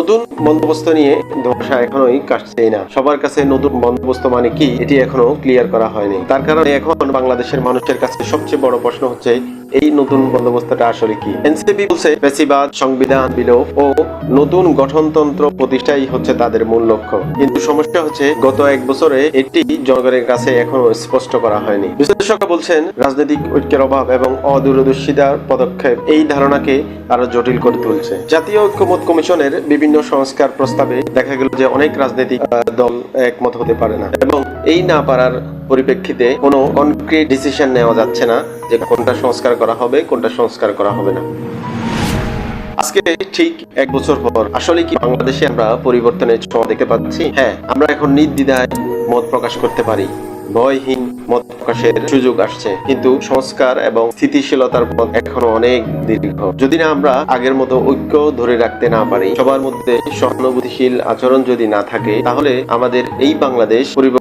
নতুন বন্দোবস্ত নিয়ে ধোসা এখনোই কাটছেই না। সবার কাছে নতুন বন্দোবস্ত মানে কি? এটি এখনও ক্লিয়ার করা হয়নি। তার কারণে এখন বাংলাদেশের মানুষের কাছে সবচেয়ে বড় প্রশ্ন হচ্ছে এই নতুন বন্দোবস্তটা আসলে কি? এনসিপি বলছে বেশিবাদ সংবিধান বিলোপ ও নতুন গঠনতন্ত্র প্রতিষ্ঠাই হচ্ছে তাদের মূল লক্ষ্য। কিন্তু সমস্যা হচ্ছে, গত এক বছরে এটি জনগণের কাছে এখনও স্পষ্ট করা হয়নি। বিশ্লেষকরা বলছেন, রাজনৈতিক ঐক্যের অভাব এবং অদূরদর্শিতার পদক্ষেপ এই ধারণাকে আরও জটিল করে তুলছে। জাতীয় ঐক্যমত কমিশনের বিভিন্ন সংস্কার প্রস্তাবে দেখা গেল যে অনেক রাজনৈতিক দল একমত হতে পারে না। এবং এই না পারার পরিপ্রেক্ষিতে কোনো কনক্রিট ডিসিশন নেওয়া যাচ্ছে না যে কোনটা সংস্কার করা হবে, কোনটা সংস্কার করা হবে না। আজকে ঠিক এক বছর পর আসলে কি বাংলাদেশে আমরা পরিবর্তনের ছোঁয়া দেখতে পাচ্ছি? হ্যাঁ আমরা এখন নির্দ্বিধায় মত প্রকাশ করতে পারি। ভয়হীন মত প্রকাশের সুযোগ আসছে। কিন্তু সংস্কার এবং স্থিতিশীলতার পথ এখনও অনেক দীর্ঘ। যদি না আমরা আগের মতো ঐক্য ধরে রাখতে না পারি, সবার মধ্যে সহানুভূতিশীল আচরণ যদি না থাকে, তাহলে আমাদের এই বাংলাদেশ পরিবর্তন